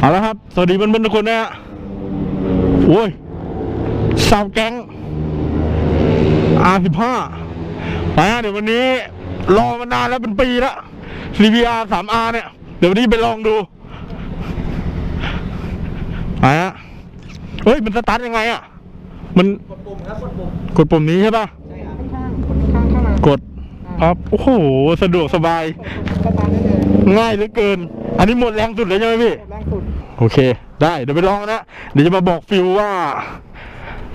เอาละครับ สวัสดีเพื่อนๆทุกคนนะฮะโอ้ยสาวแก๊ง R15 มาฮะเดี๋ยววันนี้ รอมานานแล้วเป็นปีแล้ว CBR 3R เนี่ย เดี๋ยววันนี้ไปลองดูมาฮะเฮ้ย มันสตาร์ทยังไงอะ มันกดปุ่มครับกดปุ่มกดปุ่มนี้ใช่ป่ะใช่ครับข้างๆกดข้างๆเข้ามากดปั๊บโอ้โห สะดวกสบายสตาร์ทได้เลย ง่ายเหลือเกิน อันนี้หมดแรงสุดเลยใช่ไหมพี่กดแรงสุด โอเค ได้เดี๋ยวไปลองนะ เดี๋ยวจะมาบอกฟิลว่า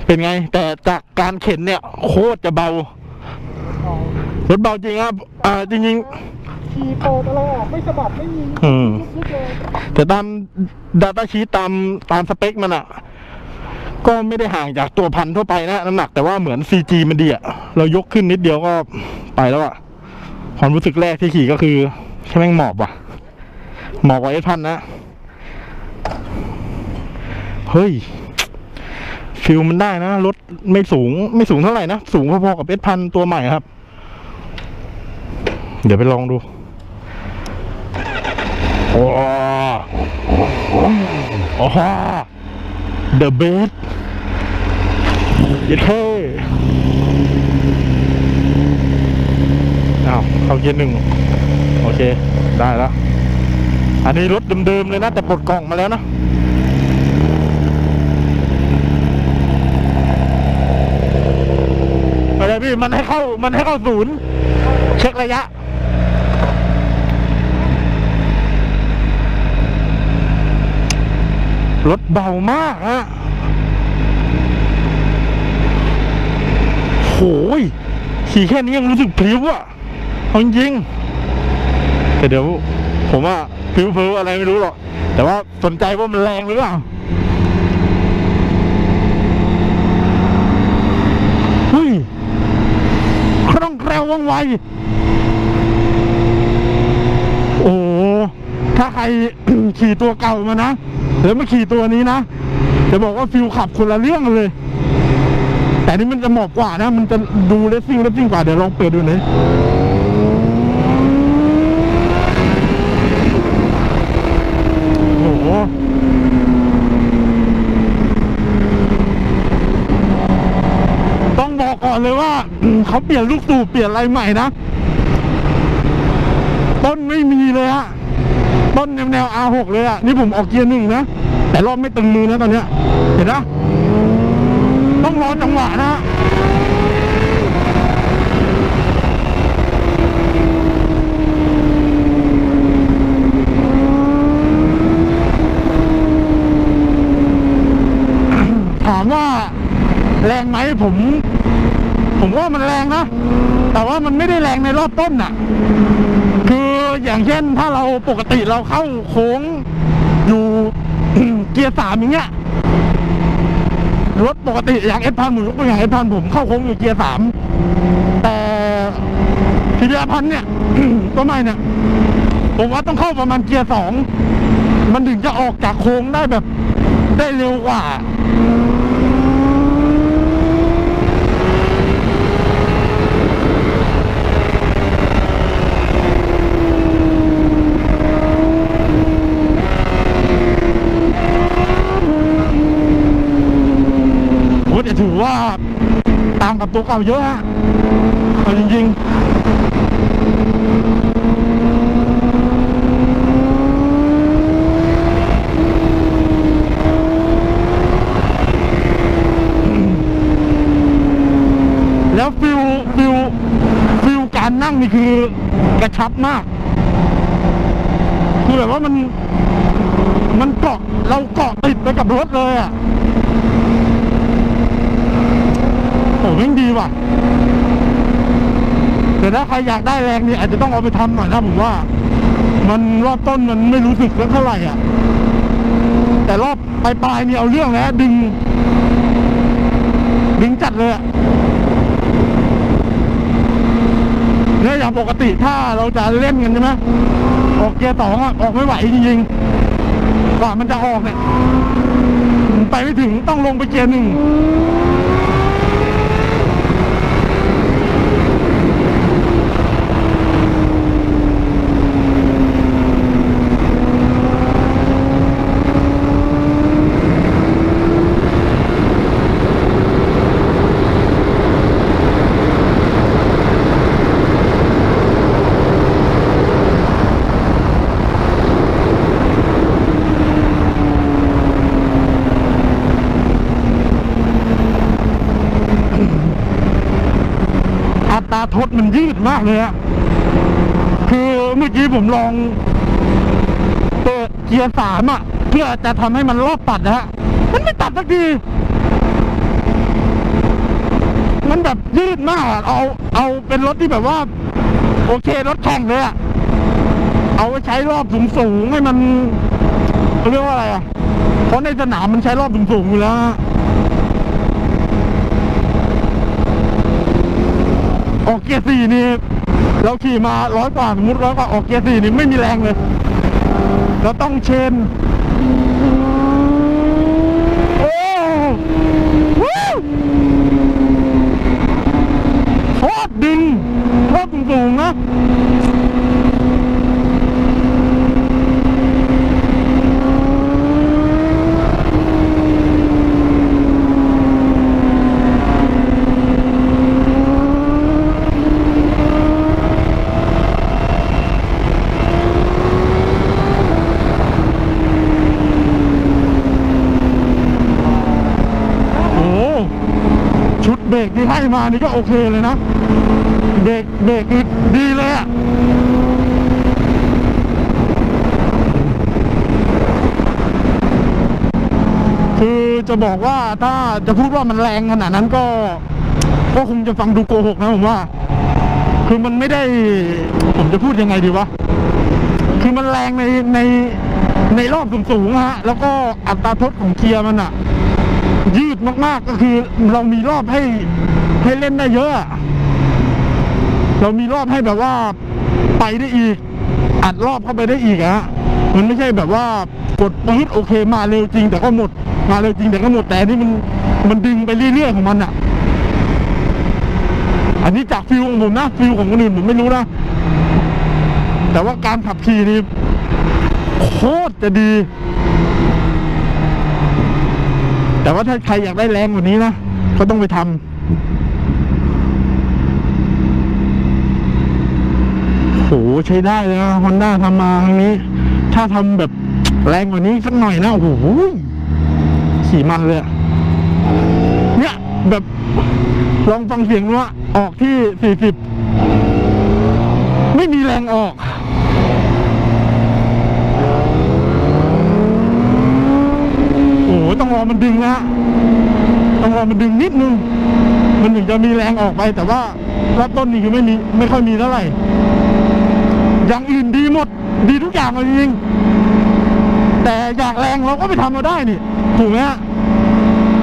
เป็นไง แต่จากการเข็นเนี่ย โคตรจะเบาออกรถเบาจริงครับ อ่าจริงขี่โปรตลอดไม่สะบัดไม่มีๆอืมยึดเลยแต่ตาม Data Sheet ตามตามสเปคมันอะก็ไม่ได้ห่างจากตัวพันทั่วไปนะน้ำหนักแต่ว่าเหมือน CG มันดีอะเรายกขึ้นนิดเดียวก็ไปแล้วอะความรู้สึกแรกที่ขี่ก็คือ แค่แม่งหมอบว่ะ หมอบกว่าเอพันนะ เฮ้ย ฟิลมันได้นะ รถไม่สูงไม่สูงเท่าไหร่นะ สูงพอๆกับเอสพันตัวใหม่ครับ เดี๋ยวไปลองดูโอ้โอ้โห the best ยิ่เท่อ้าว เข้าเกียร์หนึ่งโอเค ได้แล้ว อันนี้รถเดิมๆเลยนะ แต่ปลดกล่องมาแล้วนะอะไรพี่ มันให้เข้า มันให้เข้าศูนย์ เช็คระยะรถเบามากฮะโหยขี่แค่นี้ยังรู้สึกพลิ้วอะ เอาจริงๆแต่เดี๋ยวผมว่าพลิ้วเพลอะไรไม่รู้หรอก แต่ว่าสนใจว่ามันแรงหรือเปล่าเฮ้ยคล่องแคล่วว่องไว โอ้ถ้าใครขี่ตัวเก่ามานะแล้วมาขี่ตัวนี้นะ จะบอกว่าฟิลขับคนละเรื่องเลย แต่นี่มันจะเหมาะกว่านะ มันจะดูเลสซิ่งเลสซิ่งกว่า เดี๋ยวลองเปิดดูหน่อยโอ้โห ต้ องบอกก่อนเลยว่าเขาเปลี่ยนลูกสูบเปลี่ยนอะไรใหม่นะต้นไม่มีเลยฮะต้นแนวแนว R6 เลยอะนี่ผมออกเกียร์หนึ่งนะ แต่รอบไม่ตึงมือนะตอนเนี้ย เห็นนะ ต้องรอจังหวะนะถามว่าแรงไหมผม ผมว่ามันแรงนะ แต่ว่ามันไม่ได้แรงในรอบต้นน่ะ คืออย่างเช่นถ้าเราปกติเราเข้าโค้งอยู่เกียร์สามอย่างเงี้ยรถปกติอย่างเอสพันผมยกตัวอย่างเอสพันผมเข้าโค้งอยู่เกียร์สามแต่ทีเดียพันเนี่ยตัวใหม่เนี่ยผมว่าต้องเข้าประมาณเกียร์สองมันถึงจะออกจากโค้งได้แบบได้เร็วกว่า โอ้แต่ถือว่าตามกับตัวเก่าเยอะฮะเอาจริงๆ แล้วฟิลฟิลฟิลการนั่งนี่คือกระชับมาก คือแบบว่ามัน มันเกาะเราเกาะติดไปกับรถเลยอะ อ้แม่งดีว่ะ แต่ถ้าใครอยากได้แรงนี่อาจจะต้องเอาไปทำหน่อยนะผมว่า มันรอบต้นมันไม่รู้สึกเท่าไหร่อะ แต่รอบปลายๆนี่เอาเรื่องแล้วดึง ดึงจัดเลยอะเนี่ยอย่างปกติถ้าเราจะเล่นกันใช่ไหมออกเกียร์สองอะออกไม่ไหวจริงๆกว่ามันจะออกเนี่ยไปไม่ถึงต้องลงไปเกียร์หนึ่ง ทดมันยืดมากเลยอะคือเมื่อกี้ผมลองเปิดเกียร์สามอะเพื่อจะทำให้มันรอบตัดนะฮะ มันไม่ตัดสักที มันแบบยืดมาก เอาเอาเป็นรถที่แบบว่า โอเครถแข่งเลยอะเอาไว้ใช้รอบสูงๆให้มันเขาเรียกว่าอะไรอะเพราะในสนามมันใช้รอบสูงๆอยู่แล้วฮะ ออกเกียร์สี่นี่เราขี่มาร้อยกว่าสมมติร้อยกว่าออกเกียร์สี่นี่ไม่มีแรงเลยเราต้องเชนโอ้วู้โคตรดึงโคตรสูงนะ โอ้โหชุดเบรกที่ให้ มานี่ก็โอเคเลยนะเบรกเบรกดีเลยอะคือจะบอกว่าถ้าจะพูดว่ามันแรงขนาดนั้นก็ ก็คงจะฟังดูโกหกนะผมว่า คือมันไม่ได้ ผมจะพูดยังไงดีวะ คือมันแรงในในในรอบสูงๆฮะ แล้วก็อัตราทดของเกียร์มันอะยืดมากๆก็คือเรามีรอบให้ ให้เล่นได้เยอะ เรามีรอบให้แบบว่าไปได้อีก อัดรอบเข้าไปได้อีกอะฮะมันไม่ใช่แบบว่ากดปื๊ดโอเคมาเร็วจริง แต่ก็หมด มาเร็วจริงแต่ก็หมดแต่อันนี่มันมันดึงไปเรื่อยๆของมันอะอันนี้จากฟิลของผมนะฟิลของคนอื่นผมไม่รู้นะแต่ว่าการขับขี่นี่โคตรจะดี แต่ว่าถ้าใครอยากได้แรงกว่านี้นะ ก็ต้องไปทำโห ใช้ได้เลยนะฮอนด้าทำมาครั้งนี้ ถ้าทำแบบแรงกว่านี้สักหน่อยนะโอ้โหขี่มันเลยเนี่ยแบบลองฟังเสียงดูว่าออกที่สี่สิบไม่มีแรงออกโอ้โหต้องรอมันดึงนะฮะต้องรอมันดึงนิดนึง มันถึงจะมีแรงออกไปแต่ว่ารอบต้นนี่คือไม่มีไม่ค่อยมีเท่าไหร่ อย่างอื่นดีหมด ดีทุกอย่างเลยจริงแต่อยากแรงเราก็ไปทำเราได้นี่ถูกไหมฮะ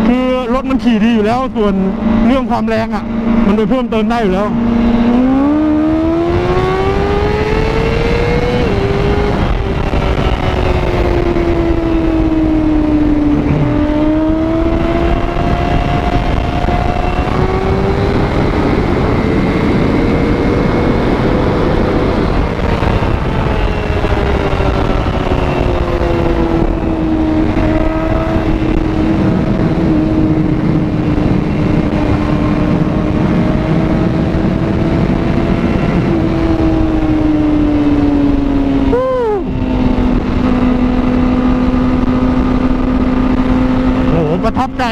คือรถมันขี่ดีอยู่แล้ว ส่วนเรื่องความแรงอะ มันไปเพิ่มเติมได้อยู่แล้ว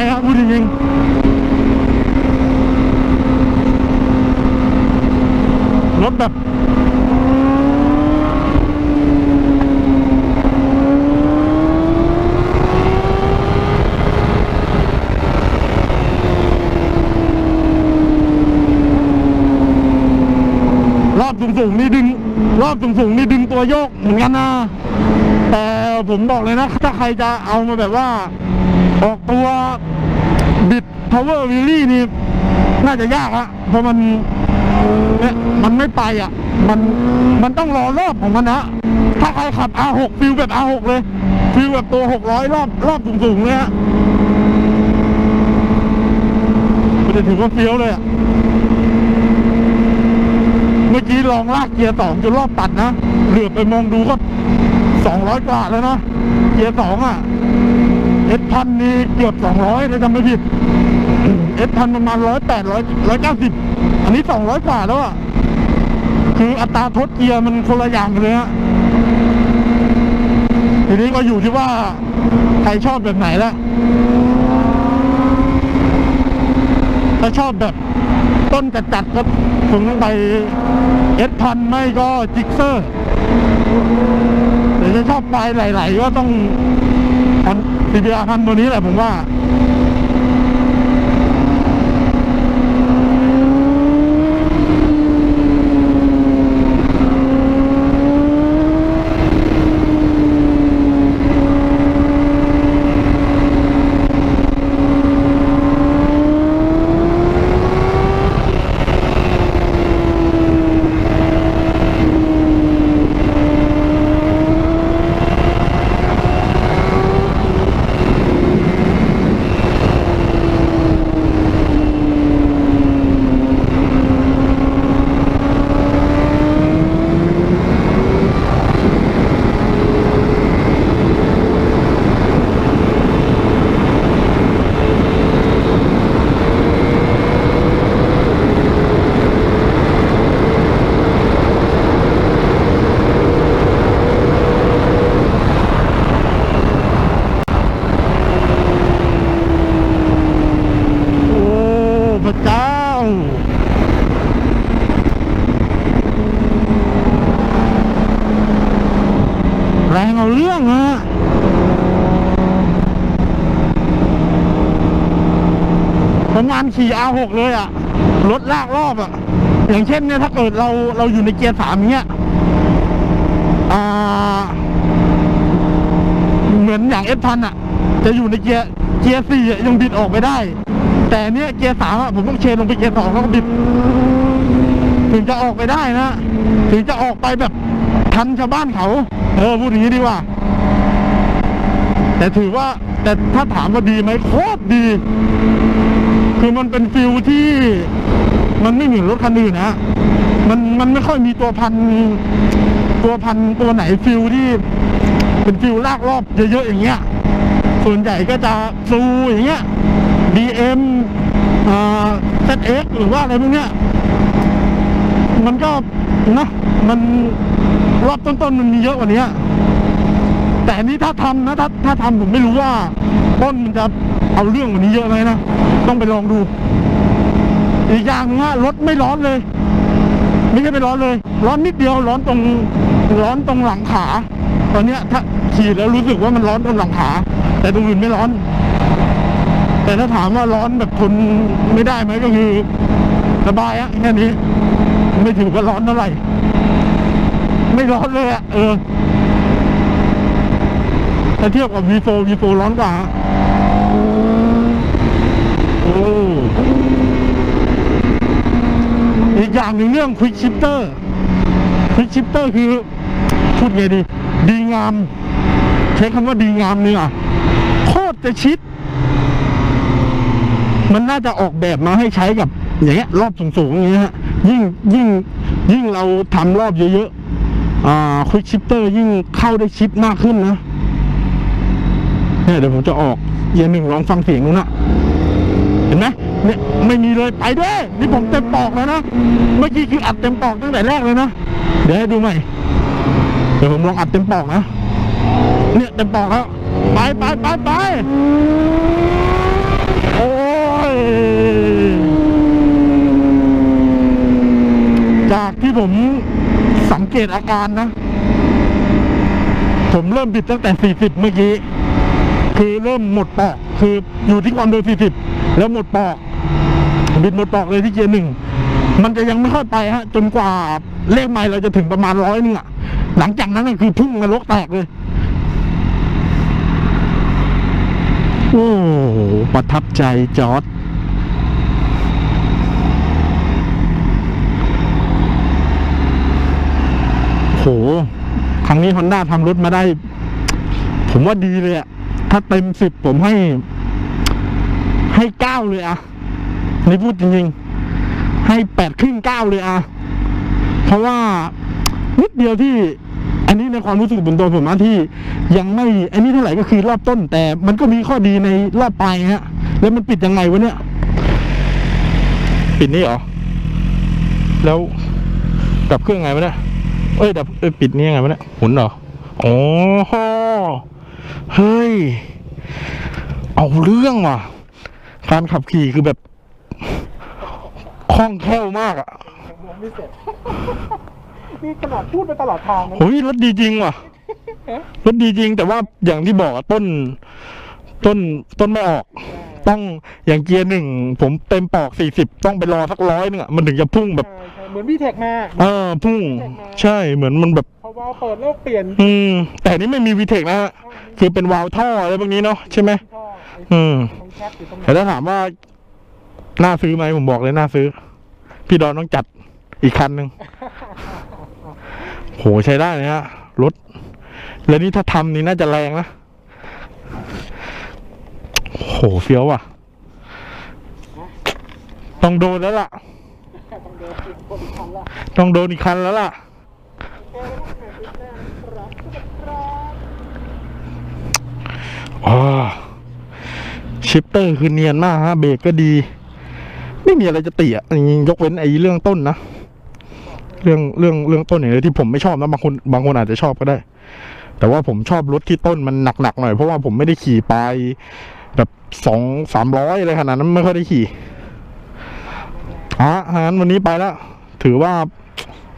ครับพูดจริงรถแบบรอบสูงๆนี่ดึง รอบสูงๆนี่ดึงตัวโยกเหมือนกันนะแต่ผมบอกเลยนะ ถ้าใครจะเอามาแบบว่า ออกตัวบิด power w h e e l i นี่ น่าจะยากอะเพราะมันเนี่ยมันไม่ไปอะ มันมันต้องรอรอบของมันนะถ้าใครขับ R6 ฟิลแบบ R6 เลย ฟิลแบบตัว 600 รอบรอบสูงๆเลยฮะมันจะถือว่าเฟี้ยวเลยอะเมื่อกี้ลองลากเกียร์สองจนรอบตัดนะ เหลือไปมองดูก็200กว่าแล้วนะ เกียร์สองอะ เอสพันนี่เกือบสองร้อยถ้าจำไม่ผิดเอสพันประมาณร้อยแปดร้อยร้อยเก้าสิบอันนี้สองร้อยกว่าแล้วอะคืออัตราทดเกียร์มันคนละอย่างเลยฮะทีนี้ก็อยู่ที่ว่าใครชอบแบบไหนละถ้าชอบแบบต้นจัดๆก็คงต้องไปเอสพันไม่ก็จิกเซอร์หรือจะชอบปลายไหลๆก็ต้อง อันซีบีอาพันตัวนี้แหละผมว่า โอ้พ ระเจ้าแรงเอาเรื่องฮะประมาณขี่ R6 เลยอะรถลากรอบอะอย่างเช่นเนี่ยถ้าเกิดเราเราอยู่ในเกียร์สามเนี้ยเหมือนอย่างเอสพันอะจะอยู่ในเกียร์เกียร์สี่ยังบิดออกไปได้ แต่เนี้ยเกียร์สามอะผมต้องเชนลงไปเกียร์สองแล้วก็บิด ถึงจะออกไปได้นะ ถึงจะออกไปแบบทันชาวบ้านเขา เออพูดอย่างนี้ดีกว่า แต่ถือว่าแต่ถ้าถามว่าดีไหมโคตรดี คือมันเป็นฟิลที่มันไม่เหมือนรถคันอื่นนะมันมันไม่ค่อยมีตัวพันตัวพันตัวไหนฟิลที่ เป็นฟิลลากรอบเยอะๆอย่างเงี้ย ส่วนใหญ่ก็จะซูอย่างเงี้ย BM อ่า ZX หรือว่าอะไรพวกเนี้ยมันก็นะมันรอบต้นๆมันมีเยอะกว่านี้แต่อันนี้ถ้าทำนะถ้าถ้าทำผมไม่รู้ว่าต้นมันจะเอาเรื่องกว่านี้เยอะไหมนะ ต้องไปลองดู อีกอย่างหนึงว่ารถไม่ร้อนเลย ไม่ใช่ไม่ร้อนเลย ร้อนนิดเดียวร้อนตรงร้อนตรงหลังขา ตอนเนี้ยถ้าขี่แล้วรู้สึกว่ามันร้อนตรงหลังขา แต่ตรงอื่นไม่ร้อน แต่ถ้าถามว่าร้อนแบบทนไม่ได้ไหมก็คือสบายอะแค่นี้ ไม่ถือว่าร้อนเท่าไหร่ ไม่ร้อนเลยอะเออถ้าเทียบกับ V4 V4 ร้อนกว่าโอ้อีกอย่างหนึ่งเรื่อง Quick Shifter Quick Shifter คือพูดไงดี ดีงาม ใช้คำว่าดีงามเนี่ยโคตรจะชิด มันน่าจะออกแบบมาให้ใช้กับอย่างเงี้ยรอบสูงๆอย่างเงี้ยฮะยิ่งยิ่งยิ่งเราทำรอบเยอะๆอ่าควิกชิปเตอร์ยิ่งเข้าได้ชิปมากขึ้นนะเนี่ยเดี๋ยวผมจะออกเยียร์หนึ่งลองฟังเสียงดูนะเห็นไหมเนี่ยไม่มีเลยไปด้วยนี่ผมเต็มปอกแล้วนะเมื่อกี้คืออัดเต็มปอกตั้งแต่แรกเลยนะเดี๋ยวให้ดูใหม่เดี๋ยวผมลองอัดเต็มปอกนะเนี่ยเต็มปอกแล้วไปไปไปไปโอ้ จากที่ผมสังเกตอาการนะ ผมเริ่มบิดตั้งแต่ 40 เมื่อกี้ คือเริ่มหมดปอก คืออยู่ที่ความเร็ว 40 แล้วหมดปอก บิดหมดปอกเลยที่เกียร์หนึ่ง มันจะยังไม่ค่อยไปฮะ จนกว่าเลขไมล์เราจะถึงประมาณร้อยนึงอะหลังจากนั้นก็คือพุ่งนรกแตกเลย โอ้ ประทับใจจอร์ด โหครั้งนี้ฮอนด้าทำรถมาได้ ผมว่าดีเลยอะถ้าเต็มสิบผมให้ ให้เก้าเลยอะนี่พูดจริงๆ ให้แปดครึ่งเก้าเลยอะเพราะว่านิดเดียวที่ อันนี้ในความรู้สึกส่วนตัวผมนะที่ ยังไม่ อันนี้เท่าไหร่ก็คือรอบต้น แต่มันก็มีข้อดีในรอบปลายฮะ แล้วมันปิดยังไงวะเนี่ย ปิดนี่เหรอ แล้วดับเครื่องไงวะเนี่ย เอ้ยดับเอ้ยปิดนี่ยังไงวะเนี่ยหมุนเหรออ๋อเฮ้ย เอาเรื่องว่ะ การขับขี่คือแบบคล่องแคล่วมากอะยังมองไม่เสร็จนี่ขนาดพูดไปตลอดทางนะโอ้ยรถดีจริงว่ะรถดีจริงแต่ว่าอย่างที่บอกอะต้น ต้นต้นไม่ออก ต้องอย่างเกียร์หนึ่งผมเต็มปอกสี่สิบต้องไปรอสักร้อยหนึงอะมันถึงจะพุ่งแบบ ใช่ใช่เหมือนวีเทคมา เออพุ่ง ใช่เหมือนมันแบบ พอวาล์วเปิดแล้วเปลี่ยนอืม แต่นี่ไม่มีวีเทคนะฮะคือเป็นวาล์วท่ออะไรพวกนี้เนาะใช่ไหมท่อไอ้อืมตรงแคปอยู่ตรงแต่ถ้าถามว่า น่าซื้อไหมผมบอกเลยน่าซื้อ พี่ดอนต้องจัดอีกคันหนึ่งโหใช้ได้เลยฮะรถ แล้วนี่ถ้าทำนี่น่าจะแรงนะ โหเฟี้ยวว่ะ ต้องโดนแล้วล่ะ ต้องโดนอีกคันแล้วล่ะแก้ต้องหาชิปเตอร์คือเนียนมากฮะเบรกก็ดี ไม่มีอะไรจะติอะยกเว้นไอ้เรื่องต้นนะ เรื่องเรื่องเรื่องต้นอย่างเดียวที่ผมไม่ชอบนะบางคนบางคนอาจจะชอบก็ได้ แต่ว่าผมชอบรถที่ต้นมันหนักๆหน่อยเพราะว่าผมไม่ได้ขี่ไป แบบสองสามร้อยอะไรขนาดนั้นไม่ค่อยได้ขี่อะงั้นวันนี้ไปแล้ว ถือว่า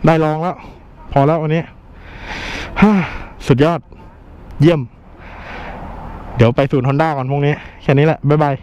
ได้ลองแล้ว พอแล้ววันนี้ฮสุดยอด เยี่ยม เดี๋ยวไปศูนย์ฮอนด้าก่อนพวกนี้ แค่นี้แหละ บ๊ายบาย